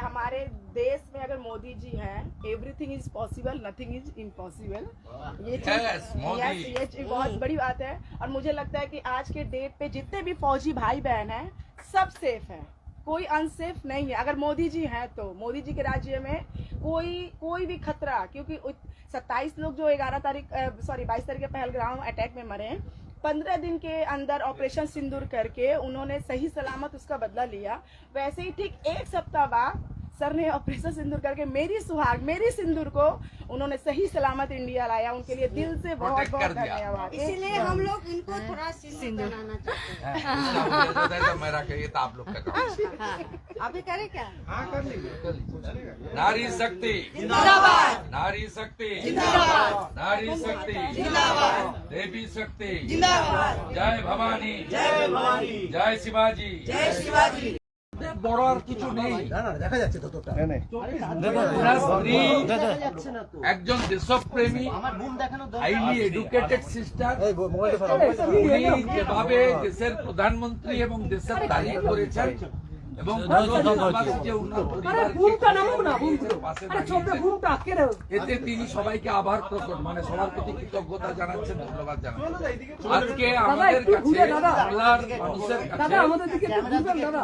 हमारे देश में अगर मोदी जी हैं everything is possible nothing is impossible ये Yes, yes, ये चीज़ बहुत बड़ी बात है। और मुझे लगता है कि आज के डेट पे जितने भी फौजी भाई बहन हैं सब सेफ़ हैं। कोई अनसेफ नहीं है। अगर मोदी जी हैं तो मोदी जी के राज्य में कोई कोई भी खतरा क्योंकि सत्ताईस लोग जो ग्यारह तारीख सॉरी बाईस तारीख के पहलगाम अटैक में मरे पंद्रह दिन के अंदर ऑपरेशन सिंदूर करके उन्होंने सही सलामत उसका बदला लिया। वैसे ही ठीक एक सप्ताह बाद सर ने ऑपरेशन सिंदूर करके मेरी सुहाग मेरी सिंदूर को उन्होंने सही सलामत इंडिया लाया। उनके लिए दिल से बहुत बहुत धन्यवाद। इसीलिए हम लोग इनको थोड़ा सिंदूर बनाना चाहते हैं। है तो मेरा कहिए तो आप लोग का काम हाँ। अभी करें क्या? नारी शक्ति। जिंदाबाद। नारी शक्ति। जिंदाबाद। नारी शक्ति। जिंदाबाद। देवी शक्ति। जिंदाबाद। जय भवानी। जय भवानी। जय शिवाजी। जय शिवाजी। বড় আর কিছু নেই। একজন দেশপ্রেমী হাইলি এডুকেটেড সিস্টার উনি যেভাবে দেশের প্রধানমন্ত্রী এবং দেশের দাঁড়িয়ে করেছেন এবং এতে তিনি সবাইকে আবার প্রকট মানে সবার প্রতি কৃতজ্ঞতা জানাচ্ছেন ধন্যবাদ জানাচ্ছেন আজকে আমাদের কাছে বাংলার মানুষের কাছে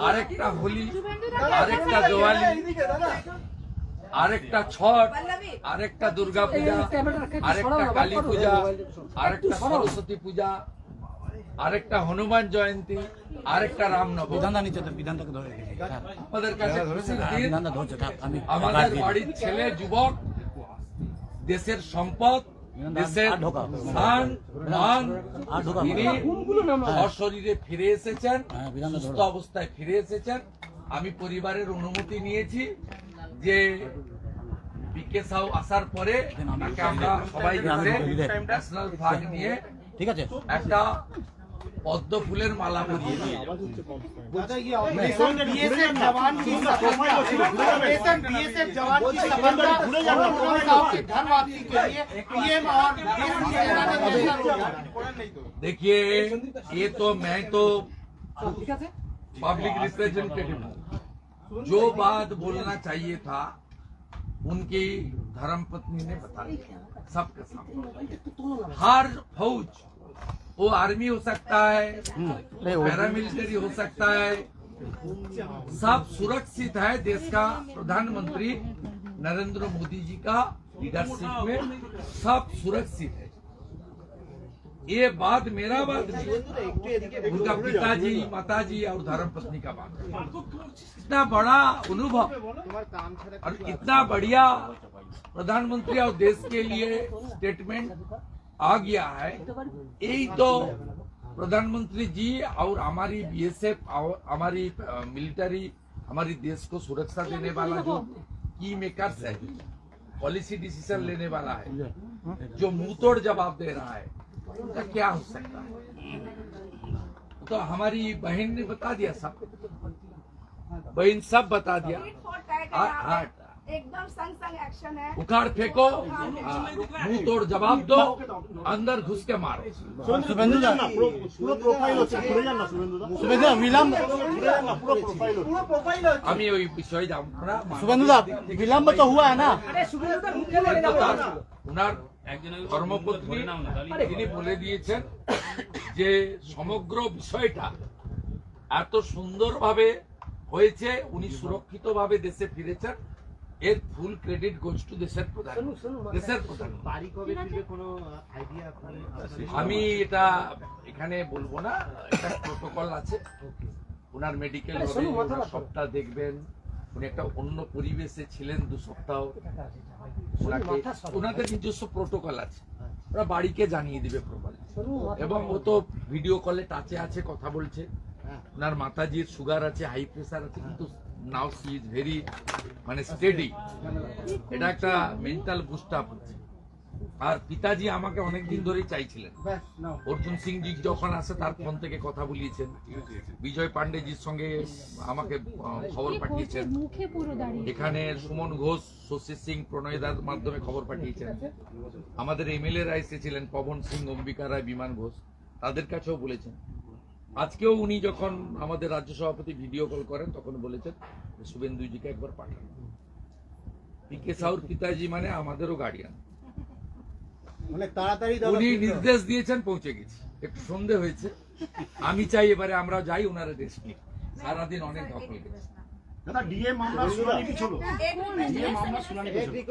আরেকটা হোলি আরেকটা দিওয়ালি আরেকটা ছট আরেকটা দুর্গা পূজা আরেকটা কালী পূজা আরেকটা সরস্বতী পূজা আরেকটা হনুমান জয়ন্তী আরেকটা রামনবমী বিধানটা নিচে বিধানটাকে ধরে হ্যাঁ, আমাদের কাছে বিধানটা ধরছে? আমি আমাদের বাড়ির ছেলে যুবক দেশের সম্পদ দেশের মান। তিনি সশরীরে ফিরে এসেছেন হ্যাঁ, সুস্থ অবস্থায় ফিরে এসেছেন। আমি পরিবারের অনুমতি নিয়েছি যে পিকে সাউ আসার পরে আমরা সবাই ন্যাশনাল ফ্লাগ নিয়ে ঠিক আছে একটা পদ্ম ফুলের মালা পরিয়ে দিয়ে बीएसएफ जवान की सफलता बीएसएफ जवान की सफलता गांव की धन वापसी के लिए पीएम और देश की सेना ने घोषणा की। देखिए ये तो मैं तो पब्लिक रिप्रेजेंटेटिव हूँ जो बात बोलना चाहिए था उनकी धर्म पत्नी ने बता दिया सबके सामने। हर फौज वो आर्मी हो सकता है पैरामिलिट्री हो सकता है। सब सुरक्षित है देश का प्रधानमंत्री नरेंद्र मोदी जी का लीडरशिप में। सब सुरक्षित है। ये बात मेरा बात नहीं उनका पिताजी माताजी और धर्म पत्नी का बात। इतना बड़ा अनुभव और इतना बढ़िया प्रधानमंत्री और देश के लिए स्टेटमेंट आ गया है। यही तो प्रधानमंत्री जी और हमारी बीएसएफ और हमारी मिलिट्री हमारी देश को सुरक्षा देने वाला जो की मेकर्स है पॉलिसी डिसीज़न लेने वाला है जो मुँह तोड़ जवाब दे रहा है उनका क्या हो सकता है? तो हमारी बहन ने बता दिया सब। बहन सब बता दिया। Tit for tat है हाँ, यहाँ हाँ। पे। एकदम संग संग एक्शन है उखाड़ फेंको हाँ, मुंह तोड़ जवाब दो अंदर घुस के मारो শুভেন্দু দা পুরো প্রোফাইল হচ্ছে ঘুরে যান না শুভেন্দু দা শুভেন্দু দা বিলম্ব ঘুরে যান না পুরো প্রোফাইল পুরো প্রোফাইল আমি ওই বিষয়ে যাব না শুভেন্দু দা বিলম্ব তো হুয়া है ना কিন্তু তার ওনার ধর্মপত্নী তিনি বলে দিয়েছেন যে সমগ্র বিষয়টা এত সুন্দরভাবে হয়েছে উনি সুরক্ষিতভাবে দেশে ফিরেছেন এর ফুল ক্রেডিট গোজ টু দেশের প্রধান। দেশের প্রধান। আপনার? আমি এটা এখানে বলব না এটা প্রোটোকল আছে। ওনার মেডিকেল সপ্তাহ দেখবেন। উনি একটা অন্য পরিবেশে ছিলেন দু সপ্তাহ। ওনাদের নিজস্ব প্রোটোকল আছে। ওরা বাড়িকে জানিয়ে দিবে প্রপারলি এবং ও তো ভিডিও কলে টাচে আছে কথা বলছে। ওনার মাতাজির সুগার আছে হাই প্রেসার আছে কিন্তু নাও সি ইজ ভেরি মানে স্টেডি এটা একটা মেন্টাল বুস্ট আপ হচ্ছে। আর পিতাজি আমাকে অনেকদিন ধরেই চাইছিলেন। অর্জুন সিং জি যখন আসে তার ফোন থেকে কথা বলিয়েছেন। বিজয় পান্ডেজির সঙ্গে আমাকে খবর পাঠিয়েছেন। এখানে সুমন ঘোষ শশী সিং প্রণয়দার মাধ্যমে খবর পাঠিয়েছেন। আমাদের এমএলএ রা এসেছিলেন পবন সিং অম্বিকা রায় বিমান ঘোষ। তাদের কাছেও বলেছেন। আজকেও উনি যখন আমাদের রাজ্য সভাপতি ভিডিও কল করেন তখন বলেছেন শুভেন্দুজিকে একবার পাঠান। পিকে সাউর পিতাজি মানে আমাদেরও গার্ডিয়ান মানে তাড়াতাড়ি উনি নির্দেশ দিয়েছেন পৌঁছে গেছি। একটু সন্ধে হয়েছে। আমি চাই এবারে আমরা যাই ওনারা রেস্ট নিই সারাদিন অনেক ধকল গেছে দাদা ডিএ মামলা শুনানি কি ছিল ডিএ মামলা শুনানি কি